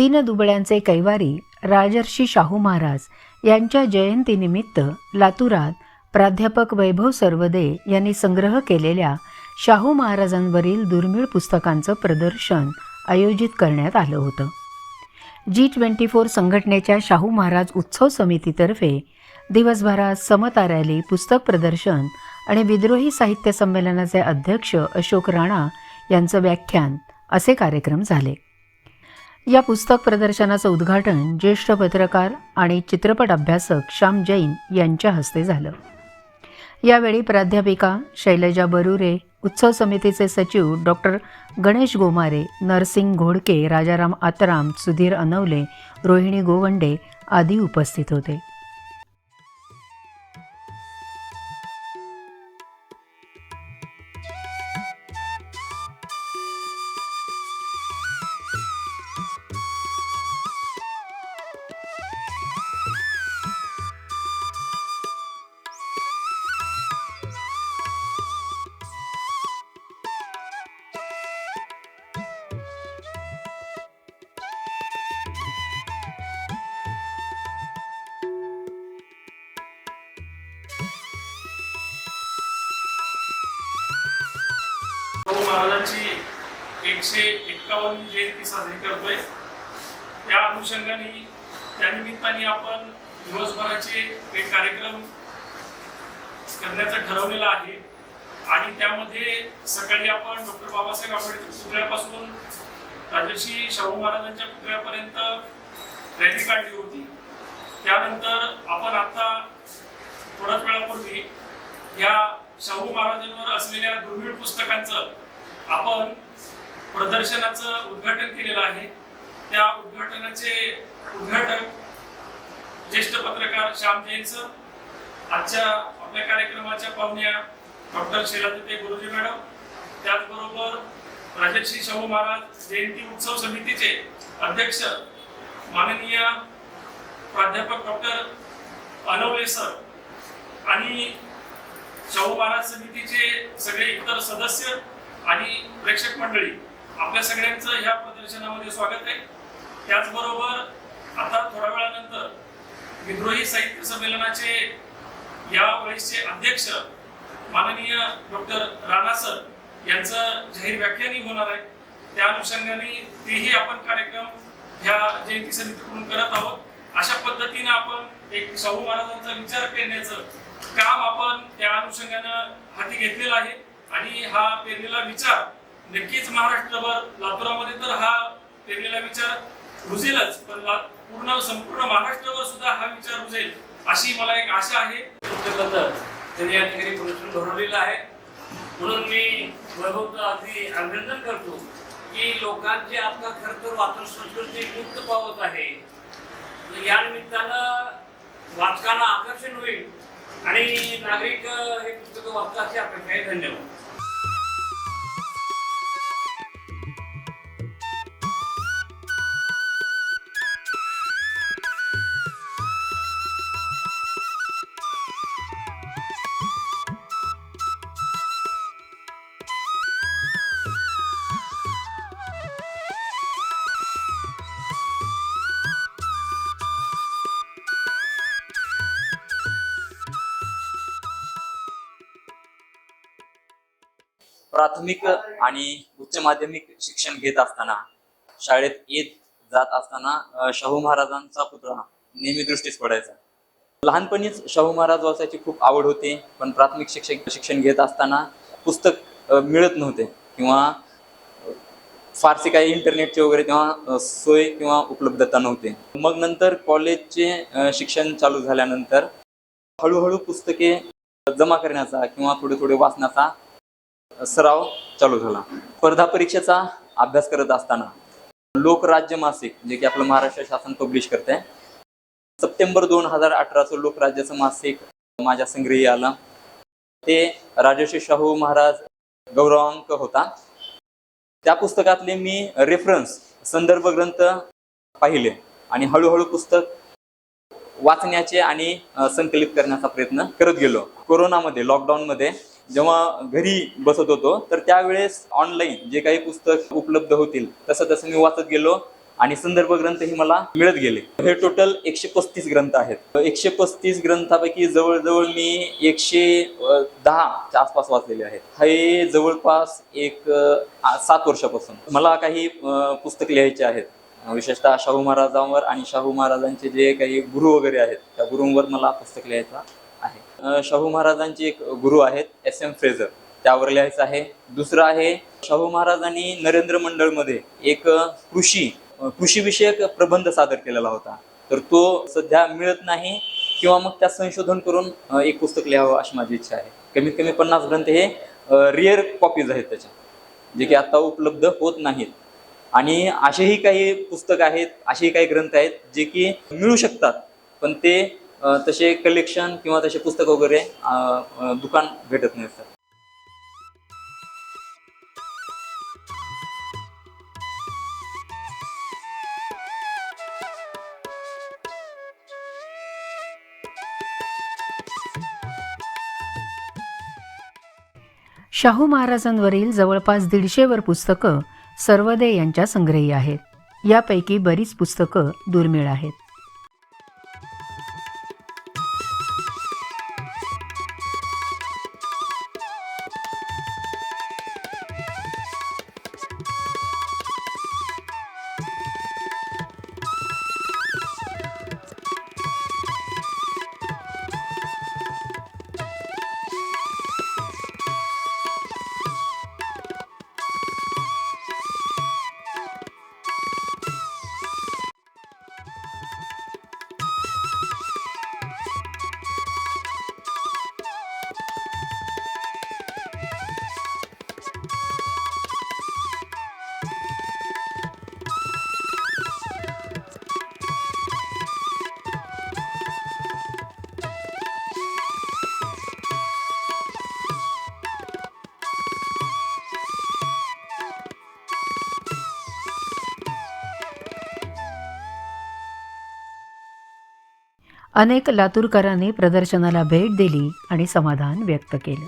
दीनदुबळ्यांचे कैवारी राजर्षी शाहू महाराज यांच्या जयंतीनिमित्त लातूरात प्राध्यापक वैभव सर्वदे यांनी संग्रह केलेल्या शाहू महाराजांवरील दुर्मिळ पुस्तकांचं प्रदर्शन आयोजित करण्यात आलं होतं. जी ट्वेंटी फोर संघटनेच्या शाहू महाराज उत्सव समितीतर्फे दिवसभरात समता रॅली पुस्तक प्रदर्शन आणि विद्रोही साहित्य संमेलनाचे अध्यक्ष अशोक राणा यांचं व्याख्यान असे कार्यक्रम झाले. या पुस्तक प्रदर्शनाचं उद्घाटन ज्येष्ठ पत्रकार आणि चित्रपट अभ्यासक श्याम जैन यांच्या हस्ते झालं. यावेळी प्राध्यापिका शैलजा बरुरे उत्सव समितीचे सचिव डॉक्टर गणेश गोमारे नरसिंग घोडके राजाराम आतराम सुधीर अनवले रोहिणी गोवंडे आदी उपस्थित होते. महाराजांची एकशे एक्कावन्न जयंती साजरी करतोय त्या अनुषंगाने त्या निमित्ताने आपण दिवसभराचे एक कार्यक्रम करण्याचं ठरवलेलं आहे. आणि त्यामध्ये सकाळी आपण डॉक्टर बाबासाहेब आंबेडकर पुतळ्यापासून राजर्षी शाहू महाराजांच्या पुतळ्यापर्यंत रॅली काढली होती. त्यानंतर आपण आता थोड्याच वेळापूर्वी या शाहू महाराजांवर असलेल्या दुर्मिळ पुस्तकांचं आपण प्रदर्शनाचं उद्घाटन केलेलं आहे. त्या उद्घाटनाचे उद्घाटक ज्येष्ठ पत्रकार श्याम जैन सर आजच्या आपल्या कार्यक्रमाच्या पाहुण्या डॉक्टर शिलाजते गुरुजी मॅडम त्याचबरोबर राजर्षी शाहू महाराज जयंती उत्सव समितीचे अध्यक्ष माननीय प्राध्यापक डॉक्टर अनवले सर आणि शाहू महाराज समितीचे सगळे इतर सदस्य आणि प्रेक्षक मंडळी आपल्या सगळ्यांचं ह्या प्रदर्शनामध्ये स्वागत आहे. त्याचबरोबर आता थोड्या वेळानंतर विद्रोही साहित्य संमेलनाचे या वेळेसचे अध्यक्ष माननीय डॉक्टर राणा सर यांचं जाहीर व्याख्यानही होणार आहे. त्या अनुषंगाने तेही आपण कार्यक्रम ह्या जयंती समितीकडून करत आहोत. अशा पद्धतीने आपण एक शाहू महाराजांचा विचार करण्याचं काम आपण त्या अनुषंगानं हाती घेतलेलं आहे. आणि हा पेरणीला विचार. नक्कीच महाराष्ट्रभर लातूरामध्ये तर हा पेरणीला विचार रुजेलच पण पूर्ण संपूर्ण महाराष्ट्रावर सुद्धा हा विचार रुजेल अशी मला एक आशा आहे. त्यांनी या ठिकाणी प्रदर्शन भरवलेलं आहे. म्हणून मी वैभवचं अगदी अभिनंदन करतो की लोकांची आता खरं तर वाचन संस्कृती मुक्त पावत आहे. तर या निमित्तानं वाचकांना आकर्षण होईल आणि नागरिक हे पुस्तकं वाचतात अशी अपेक्षा आहे धन्यवाद. प्राथमिक आणि उच्च माध्यमिक शिक्षण घेत असताना शाळेत येत जात असताना शाहू महाराजांचा पुतळा नेहमी दृष्टीस पडायचा. लहानपणीच शाहू महाराज वाचायची खूप आवड होती पण प्राथमिक शिक्षक शिक्षण घेत असताना पुस्तक मिळत नव्हते किंवा फारसे काही इंटरनेटची वगैरे तेव्हा सोय किंवा उपलब्धता नव्हते. मग नंतर कॉलेजचे शिक्षण चालू झाल्यानंतर हळूहळू पुस्तके जमा करण्याचा किंवा थोडे थोडे वाचण्याचा सराव चालू झाला. स्पर्धा परीक्षेचा अभ्यास करत असताना लोकराज्य मासिक जे की आपलं महाराष्ट्र शासन पब्लिश करते सप्टेंबर दोन हजार अठराचं लोकराज्याचं मासिक माझ्या संग्रही आलं. ते राजर्षी शाहू महाराज गौरवांक होता. त्या पुस्तकातले मी रेफरन्स संदर्भ ग्रंथ पाहिले आणि हळूहळू पुस्तक वाचण्याचे आणि संकलित करण्याचा प्रयत्न करत गेलो. कोरोनामध्ये लॉकडाऊनमध्ये जेव्हा घरी बसत होतो तर त्यावेळेस ऑनलाईन जे काही पुस्तक उपलब्ध होतील तसं तसं मी वाचत गेलो आणि संदर्भ ग्रंथही मला मिळत गेले. हे टोटल एकशे पस्तीस ग्रंथ आहेत. एकशे पस्तीस ग्रंथापैकी जवळजवळ मी एकशे दहाच्या आसपास वाचलेले आहेत. हे जवळपास एक सात वर्षापासून. मला काही पुस्तक लिहायचे आहेत. विशेषतः शाहू महाराजांवर आणि शाहू महाराजांचे जे काही गुरु वगैरे आहेत त्या गुरूंवर मला पुस्तक लिहायचा आहे. शाहू महाराजांचे एक गुरु आहेत एस एम फ्रेझर त्यावर लिहायचं आहे. दुसरं आहे शाहू महाराजांनी नरेंद्र मंडळमध्ये एक कृषी कृषीविषयक प्रबंध सादर केलेला होता. तर तो सध्या मिळत नाही किंवा मग त्यात संशोधन करून एक पुस्तक लिहावं अशी माझी इच्छा आहे. कमीत कमी पन्नास ग्रंथ हे रिअर कॉपीज आहेत त्याच्या जे की आता उपलब्ध होत नाहीत. आणि असेही काही पुस्तक आहेत असेही काही ग्रंथ आहेत जे की मिळू शकतात पण ते तसे कलेक्शन किंवा तसे पुस्तक वगैरे दुकान भेटत नाही सर शाहू महाराजांवरील जवळपास दीडशेवर पुस्तकं सर्वदे यांच्या संग्रही आहेत. यापैकी बरीच पुस्तकं दुर्मिळ आहेत. अनेक लातूरकरांनी प्रदर्शनाला भेट दिली आणि समाधान व्यक्त केलं.